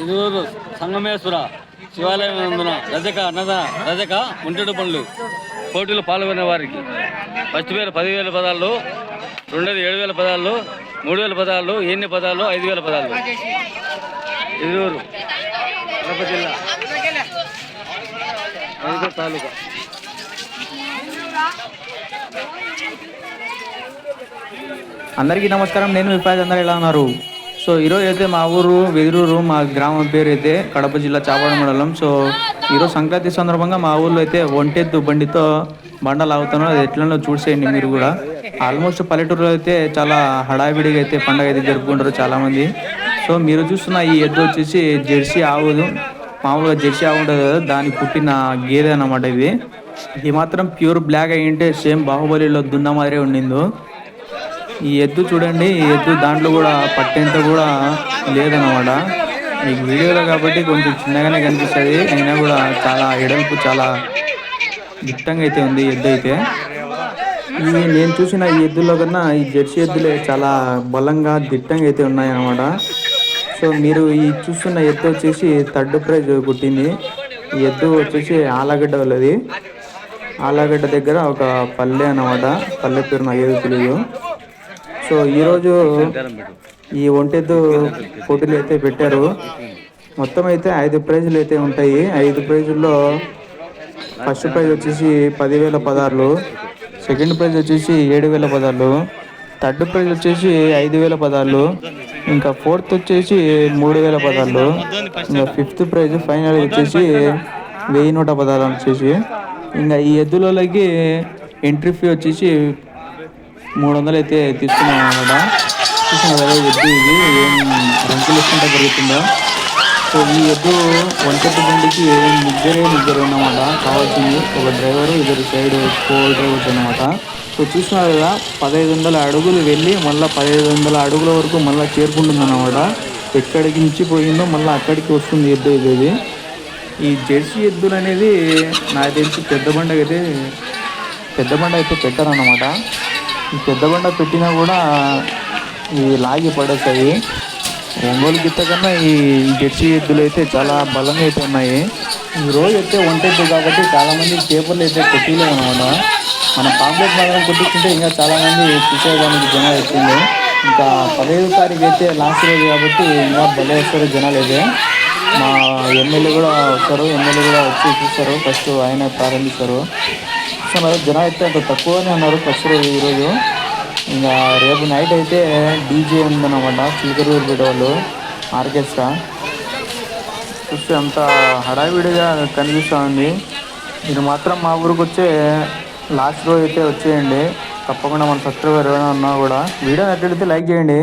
ఇరువురు సంగమేశ్వర శివాలయం నందున రజక అన్నద రజక ముంటడు పనులు పోటీలో పాల్గొనే వారికి. ఫస్ట్ పేరు పదివేల పదాలు రెండోది ఏడు వేల పదాలు మూడు వేల పదాలు ఎన్ని పదాలు ఐదు వేల పదాలు ఇరువురు కడప జిల్లా. తాలూకా. అందరికీ నమస్కారం. నేను విపాజ్ అందరు ఎలా ఉన్నారు? సో ఈరోజు అయితే మా ఊరు వెదురూరు మా గ్రామం పేరు అయితే కడప జిల్లా చాపాడ మండలం. సో ఈరోజు సంక్రాంతి సందర్భంగా మా ఊర్లో అయితే ఒంటెద్దు బండితో బండలు ఆగుతున్నారు. అది ఎట్లనో చూసేయండి మీరు కూడా. ఆల్మోస్ట్ పల్లెటూరులో అయితే చాలా హడావిడిగా అయితే పండగ అయితే జరుపుకుంటారు చాలామంది. సో మీరు చూస్తున్న ఈ ఎద్దు వచ్చేసి జెర్సీ ఆవుదు మామూలుగా జెర్సీ ఆవు ఉంటుంది కదా దాని పుట్టిన గేదె అన్నమాట ఇది. ఇది మాత్రం ప్యూర్ బ్లాక్ అయ్యి ఉంటే సేమ్ బాహుబలిలో దున్న మాదిరే ఉండిందో. ఈ ఎద్దు చూడండి ఈ ఎద్దు దాంట్లో కూడా పట్టేంత కూడా లేదన్నమాట. ఈ వీడియోలో కాబట్టి కొంచెం చిన్నగానే కనిపిస్తుంది అయినా కూడా చాలా ఎడల్పు చాలా దిట్టంగా అయితే ఉంది ఎద్దు అయితే. ఇవి నేను చూసిన ఈ ఎద్దులో కన్నా ఈ జెర్సీ ఎద్దులే చాలా బలంగా దిట్టంగా అయితే ఉన్నాయి అన్నమాట సో మీరు ఈ చూస్తున్న ఎద్దు వచ్చేసి థర్డ్ ప్రైజ్ పుట్టింది. ఈ ఎద్దు వచ్చేసి ఆలగడ్డ వాళ్ళది. ఆలగడ్డ దగ్గర ఒక పల్లె అన్నమాట. పల్లె పేరు నాకు ఏదో తెలియదు సో ఈరోజు ఈ ఒంటెద్దు పోటీలు అయితే పెట్టారు మొత్తం అయితే ఐదు ప్రైజులు అయితే ఉంటాయి. ఐదు ప్రైజుల్లో ఫస్ట్ ప్రైజ్ వచ్చేసి పదివేల పదార్లు సెకండ్ ప్రైజ్ వచ్చేసి ఏడు వేల పదార్లు థర్డ్ ప్రైజ్ వచ్చేసి ఐదు వేల పదార్లు ఇంకా ఫోర్త్ వచ్చేసి మూడు వేల పదార్లు ఇంకా ఫిఫ్త్ ప్రైజ్ ఫైనల్ వచ్చేసి వెయ్యి నూట పదాలు వచ్చేసి ఇంకా ఈ ఎద్దులకి ఎంట్రీ ఫీ వచ్చేసి మూడు వందలు అయితే తీసుకున్నాం అనమాట చూసిన కదా ఎద్దు ఇది ఏం రంకులు ఇస్తుంటే జరుగుతుందో సో ఈ ఎద్దు ఒంటెట్టు బండికి ముగ్గురే ముగ్గురు అన్నమాట కావాల్సింది ఒక డ్రైవరు ఇద్దరు సైడ్ కో డ్రైవర్స్ అనమాట సో చూసినారు కదా పదహైదు వందల అడుగులు వెళ్ళి మళ్ళీ పదహైదు వందల అడుగుల వరకు మళ్ళీ చేరుకుంటుంది అనమాట ఎక్కడికి నుంచి పోయిందో మళ్ళీ అక్కడికి వస్తుంది ఎద్దు ఇది ఈ జెర్సీ ఎద్దులు అనేది నాకు తెలిసి పెద్ద బండకి అయితే పెద్ద బండ అయితే పెట్టారన్నమాట. ఈ పెద్ద బండ పెట్టినా కూడా ఇవి లాగి పడేస్తాయి ఒంగోలు గిత్త కన్నా ఈ జెర్సీ ఎద్దులు అయితే చాలా బలంగా అయితే ఉన్నాయి. ఈ రోజు అయితే వంట ఎద్దు కాబట్టి చాలామంది పేపర్లు అయితే కొట్టిలేవు అనమాట. మన పాంప్లెట్ మాత్రం కొట్టించుంటే ఇంకా చాలామంది చూసేదానికి జనాలు వచ్చింది ఇంకా పదహైదు తారీఖు అయితే లాస్ట్ రోజు కాబట్టి ఇంకా భలే వస్తారు జనాలు అయితే. మా ఎమ్మెల్యే కూడా వస్తారు ఎమ్మెల్యే కూడా వచ్చి చూస్తారు. ఫస్ట్ ఆయన ప్రారంభిస్తారు. సో మరి జనాలు అయితే అంత తక్కువనే ఉన్నారు ఫస్ట్ రోజు ఈరోజు ఇంకా రేపు నైట్ అయితే డీజే ఉందన్నమాట చిలకరూరు వాళ్ళు ఆర్కెస్ట్రా. చూస్తే అంత హడావిడిగా కనిపిస్తూ ఉంది. మీరు మాత్రం మా ఊరికి వచ్చే లాస్ట్ రోజు అయితే వచ్చేయండి. తప్పకుండా మన సబ్స్క్రైబర్ ఎవరైనా ఉన్నా కూడా. వీడియో నచ్చితే లైక్ చేయండి.